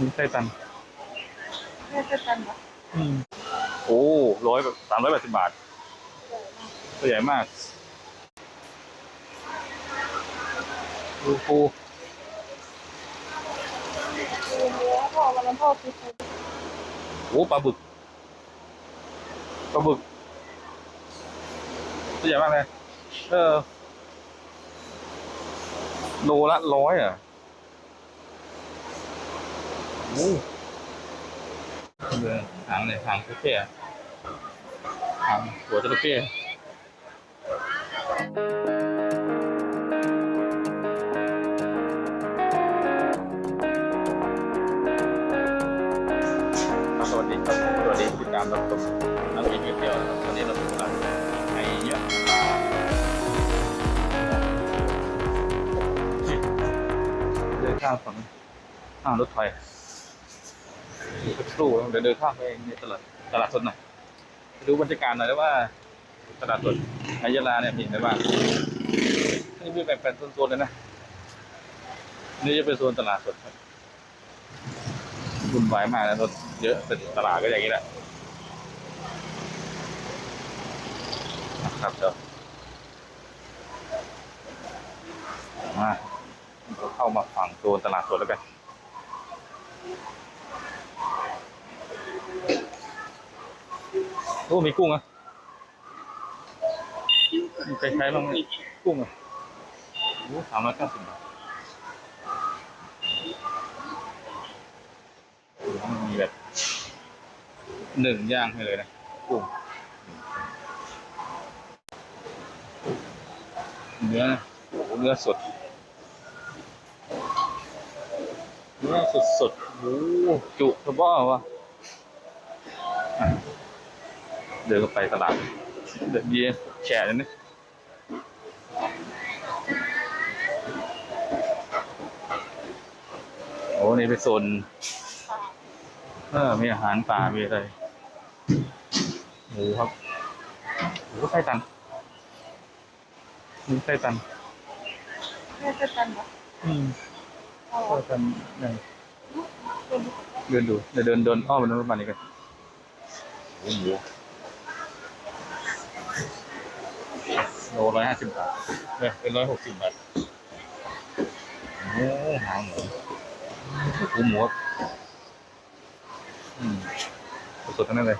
มีไส้ตันแค่จะกันเหรออืมโอ้ร้อยแบบสามร้อยแปดสิบบาทตัวใหญ่มากดูปูคือเนื้อพ่อวันนั้นพ่อคิดดูโอ้ปลาบึกปลาบึกตัวใหญ่มากเลยเออโลละร้อยอะ โอ้เรือหางเลยหางจระเข้อะหางหัวจระเข้ครับสวัสดีครับสวัสดีติดตามรับชมนักกินเตี๋ยวนะครับวันนี้เราอยู่ร้านไอ้เยอะเดินข้ามฝั่งข้างรถไฟ สักครู่เดี๋ยวเดินข้ามไปในตลาดตลาดสดหน่อยดูบรรยากาศหน่อยว่า ตลาดสดในยลาเนี่ยมีอะไรบ้างนี่มีแบ่งเป็นโซนๆเลยนะนี่จะเป็นโซนตลาดสดครับวุ่นวายมากนะรถเยอะเป็นตลาดก็อย่างนี้แหละนะครับเดี๋ยวมาเราเข้ามาฝั่งโซนตลาดสดแล้วกัน โอ้มีกุ้งอะมีใครใช้บ้างไหมกุ้งอะโอ้สามร้อยเก้าสิบบาทมีแบบหนึ่งย่างให้เลยนะกุ้งเนื้อโอ้เนื้อสดเนื้อสดสดโอ้โหจุกระบ้าวะ่ะ เดินเข้าไปตลาดเดินเยียแฉะเลยนะโอ้นี่เป็นโซนเออมีอาหารป่ามีอะไรหมูครับหมูไส้ตันมีไส้ตันแค่จะกันเหรออืมเอาไส้ตันหนึ่งเป็นเดินดูเดี๋ยวเดินเดินอ้อมไปนู้นประมาณนี้กันโอ้ โหโลร้อยห้าสิบบาทเออเป็นร้อยหกสิบบาทโอ้หางหมูหูหมูครับอืมสดๆทั้งนั้นเลย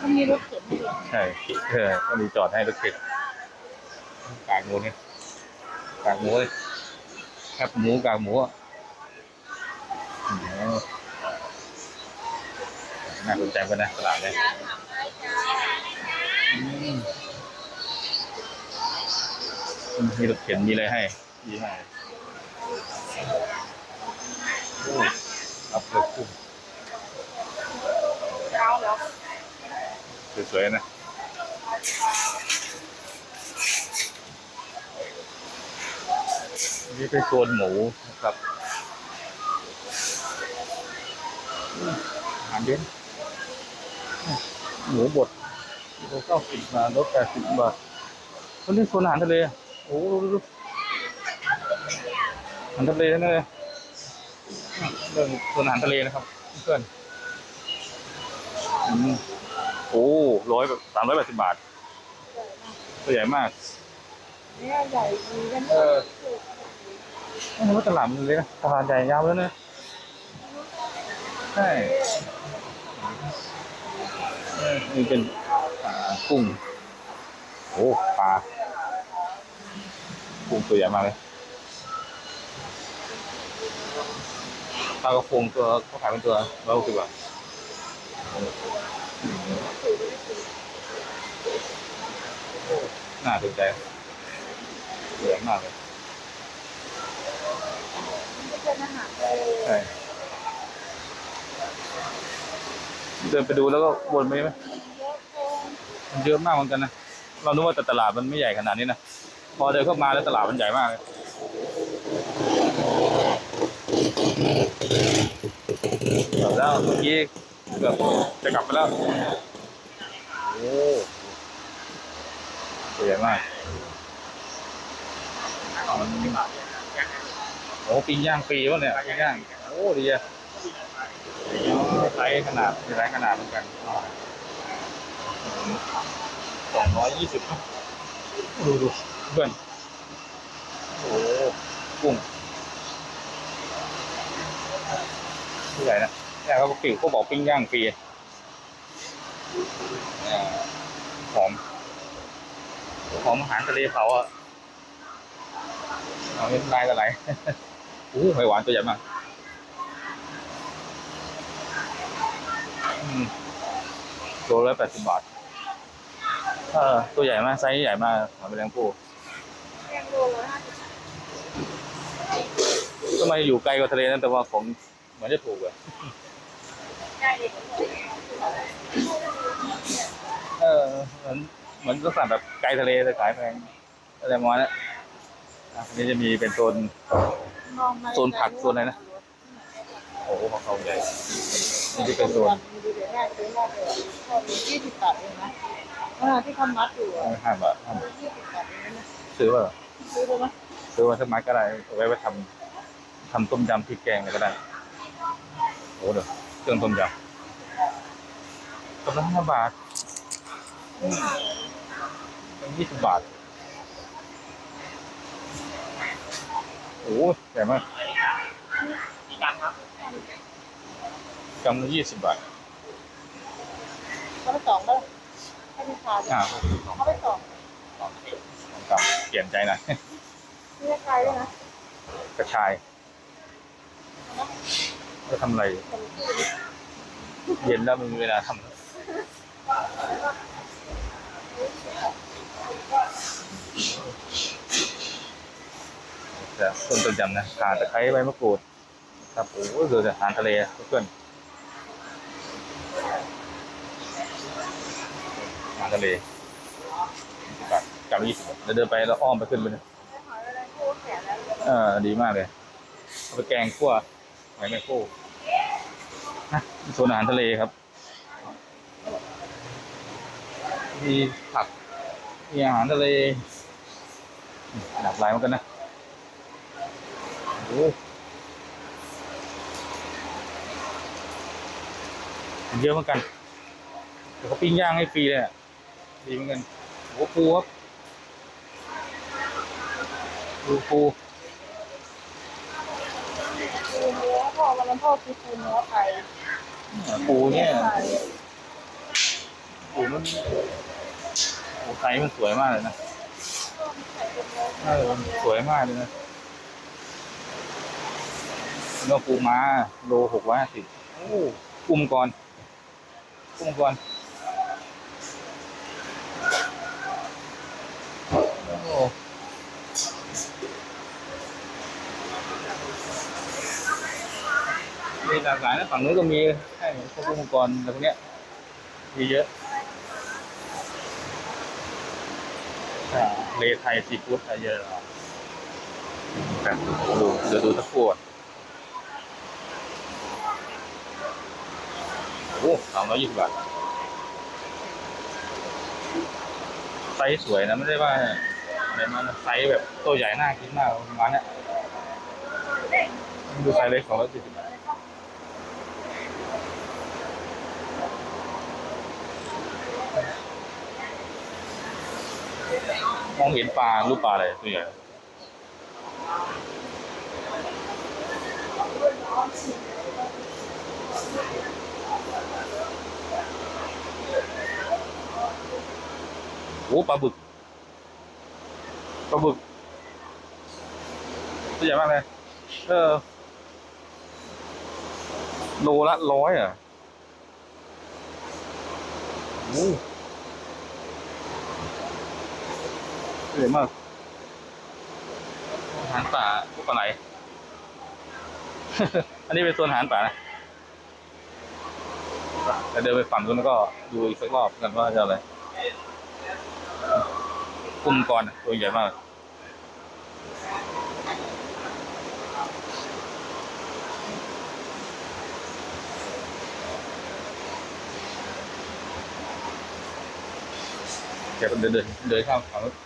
มันมีรถเข็นให้เหรอใช่เออก็มีจอดให้รถเข็นกากหมูเนี่ยกากหมูเลยแคบหมูกากหมูอะโอ้โห น่าสนใจกันะตลาดเลยอืมมีรถเข็นมีอะไรให้ดีมากอัพเลยกุ้งเอาแล้วสวยๆนะนี่เป็นโซนหมูนะครับอืมอาหารเย็น หมูบดโลเก้าสิบบาทลดแปดสิบบาทคนนี้โซนอาหารทะเลอะโอ้โหดูดูอาหารทะเลนั่นเลยเรื่องโซนอาหารทะเลนะครับเพื่อนอืมโอ้ร้อยแบบสามร้อยแปดสิบบาทตัวใหญ่มากเนี่ยใหญ่ดีกันเออไม่รู้ว่าตลาดมันเลยนะตลาดใหญ่ยาวแล้วนะใช่เออ นี่เป็นอ่ากุ้งโอ้ปลากุ้งตัวใหญ่มากเลยปลากระพงตัวเขาขายเป็นตัวร้อยหกสิบบาทน่าสนใจเหลืองมากเลยเป็นอาหารเลยใช่ เดินไปดูแล้วก็วนไปไหมเยอะมันเยอะมากเหมือนกันนะ เรานึกว่าแต่ตลาดมันไม่ใหญ่ขนาดนี้นะ พอเดินเข้ามาแล้วตลาดมันใหญ่มากเลยเกือบแล้วเมื่อกี้เกือบจะกลับไปแล้ว โอ้ใหญ่มากโอ้ปิ้งย่างฟรีวะเนี่ยปิ้งย่าง โอ้ดีอะ ไซส์ขนาดมีหลายขนาดเหมือนกันสองร้อยยี่สิบดูดูเพื่อนโอ้กุ้งที่ไหนนะเนี่ยเขาปิ่งเขาบอกปิ้งย่างฟรีอ่าหอมหอมอาหารทะเลเผาอะเอาเป็นลายอะไรโอ้โหหอยหวานตัวใหญ่มากอืม โลละแปดสิบบาทเออตัวใหญ่มากไซส์ใหญ่มากหอยแมลงภู่ก็มาอยู่ไกลกว่าทะเลนั่นแต่ว่าของเหมือนจะถูกอะเลยเออเหมือนเหมือนลักษณะแบบไกลทะเลแต่ขายแพงอะไรประมาณนั้นอะอันนี้จะมีเป็นโซนโซนผักโซนอะไรนะ โอ้โหของเขาใหญ่ นี่เป็นโซนดูเดี๋ยวแรกซื้อแรกเลยแค่ยี่สิบบาทเองนะขณะที่เขามัดอยู่อะห้าบาทห้าบาทยี่สิบบาทเองนะซื้อว่าซื้อได้ไหมซื้อมาสักไม้ก็ได้เอาไว้ไปทำทำต้มยำพริกแกงอะไรก็ได้โอ้เดี๋ยวเครื่องต้มยำกำลังห้าบาทยี่สิบบาทโอ้ใหญ่มากกำลังยี่สิบบาทเขาไปสองแล้วให้พี่ชายอ่าเขาไปสองสองกำเปลี่ยนใจหน่อยพี่ชายด้วยนะกระชายจะทำอะไรเย็นแล้วไมมีเวลาทำแต่ต้นต้นยำนะขาตะไคร้ใบมะกรูด ครับโอ้โหคืออาหารทะเลเพื่อนอาหารทะเล20บาทกลับยี่สิบเดี๋ยวเดินไปแล้วอ้อมไปขึ้นไปเลยหอยอะไรโคตรแก่แล้วเออดีมากเลยเอาไปแกงคั่วหอยแมงคู่นะโซนอาหารทะเลครับ มีผัก มีอาหารทะเลหลากหลายเหมือนกันนะโอ้โหเยอะเหมือนกันเดี๋ยวเขาปิ้งย่างให้ฟรีเลยอะ ดีเหมือนกันโอ้โหปูครับดูปูปูเนื้อพอวันนั้นพ่อซื้อปูเนื้อไปปูเนี่ยปูมันปูไซส์มันสวยมากเลยนะเออมันสวยมากเลยนะแล้วก็ปูม้าโลหกร้อยห้าสิบโอ้กุ้มก่อนกุ้มก่อน หลากหลายนะฝั่งนู้นก็มีใช่พวกกุ้งมังกรอะไรพวกเนี้ยมีเยอะเลไทยซีฟู้ดไทยเยอะอะแต่ดูเดี๋ยวดูสักครู่ก่อนโอ้สามร้อยยี่สิบบาทไซส์สวยนะไม่ได้ว่าอะไรมากนไซส์แบบตัวใหญ่น่ากินมากประมาณเนี้ยดูไซส์เล็กสองร้อยสี่สิบบาท มองเห็นปลารูปปลาอะไรตัวใหญ่โอ้ปลาบึกปลาบึกตัวใหญ่มากเลย เออโลละร้อยอะโอ้ สวยมากอาหารป่าพวกปลาไหล อันนี้เป็นโซนอาหารป่านะแล้วเดินไปฝั่งนู้นแล้วก็ดูอีกสักรอบกันว่าจะอะไรกุ้งกรอะตัวใหญ่มากเดี๋ยวเดินเดินเดินข้ามฝั่งนู้น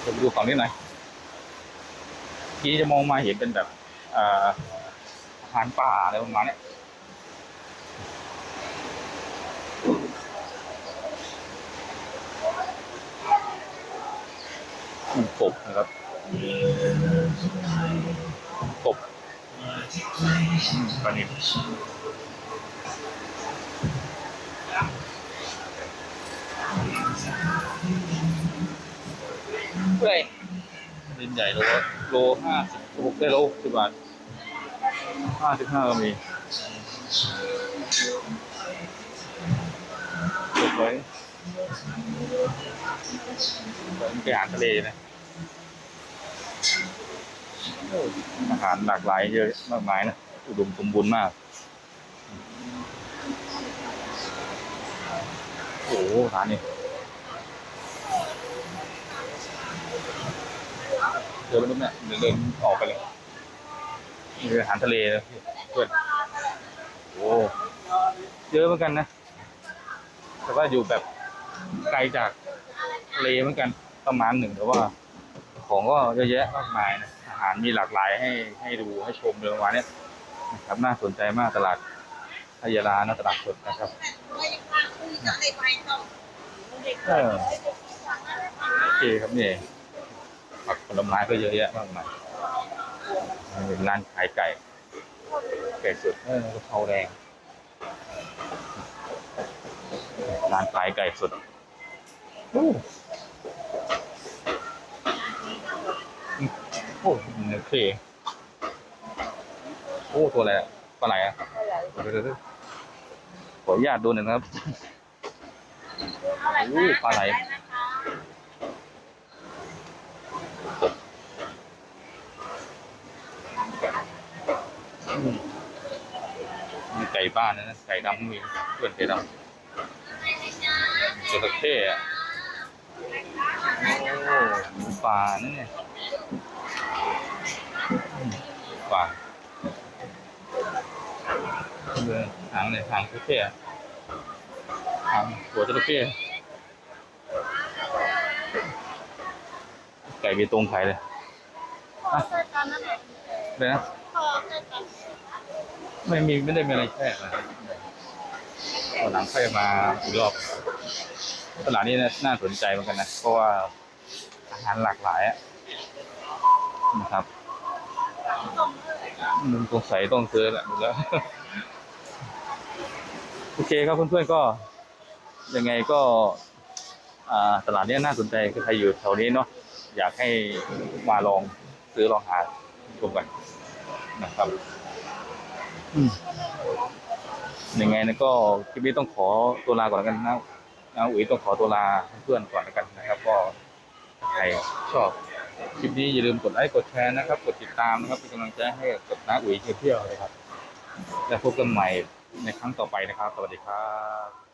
เดี๋ยวไปดูฝั่งนี้หน่อยทีจะมองมาเห็นเป็นแบบอาอาหารป่าอะไรประมาณนี้กบนะครับกบอืมปลานิล เปื่อยดินใหญ่โลโลห้าสิบหกได้โลสิบบาทห้าสิบห้าก็มีสวยเป็นอาหารทะเลนะโอ้อาหารหลากหลายเยอะมากมายนะ อุดมสมบูรณ์มาก โอ้โหร้านนี้ เดินไปนู้นเนี่ยเดินเดินออกไปเลยมีอาหารทะเลนะเพื่อนโอ้เยอะเหมือนกันนะแต่ว่าอยู่แบบไกลจากทะเลเหมือนกันประมาณหนึ่งแต่ว่า ของก็เยอะแยะมากมายนะอาหารมีหลากหลายให้ให้ดูให้ชมเลยประมาณเนี้นะครับน่าสนใจมากตลาดพยาลานะตลาดสดนะครับโอเคครับเนี่ย ผักผลไม้ก็เยอะแยะมากมายเป็นร้านขายไก่ ไก่สดเออกะเพราแดงร้านขายไก่สดโอ้โอ้เนื้อเครงโอ้ตัวอะไรอะปลาไหลอะเดี๋ยวๆๆขออนุญาตดูหน่อยนะครับโอ้ปลาไหล มมีไก่บ้านนะนะไก่ดำก็มีเพื่อนไก่ดำจระเข้อะโอ้หมูป่านั่นเนี่ยอืมป่าเลยหางเลยหางจระเข้อะหางหัวจระเข้ไก่มีตรงไข่เลยพอใส่กันนั่นแหละเลยนะพอใส่กัน ไม่มีไม่ได้มีอะไรแทรกนะครับวันหลังค่อยมาอีกรอบตลาดนี้น่าสนใจเหมือนกันนะ เพราะว่าอาหารหลากหลายนะครับมึงสงสัยต้องซื้อแหละดูแล้ว โอเคครับเพื่อนๆก็ ยังไงก็ตลาดนี้น่าสนใจคือใครอยู่แถวนี้เนาะอยากให้มาลองซื้อลองหาชมกันนะครับ ยังไงนะก็คลิปนี้ต้องขอตัวลาก่อนแล้วกันนะนะอุ๋ยต้องขอตัวลาเพื่อนก่อนแล้วกันนะครับ ก็ใครชอบคลิปนี้อย่าลืมกดไลค์กดแชร์นะครับ กดติดตามนะครับเป็นกำลังใจให้กับน้าอุ๋ยเที่ยวเลยครับ และพบกันใหม่ในครั้งต่อไปนะครับ สวัสดีครับ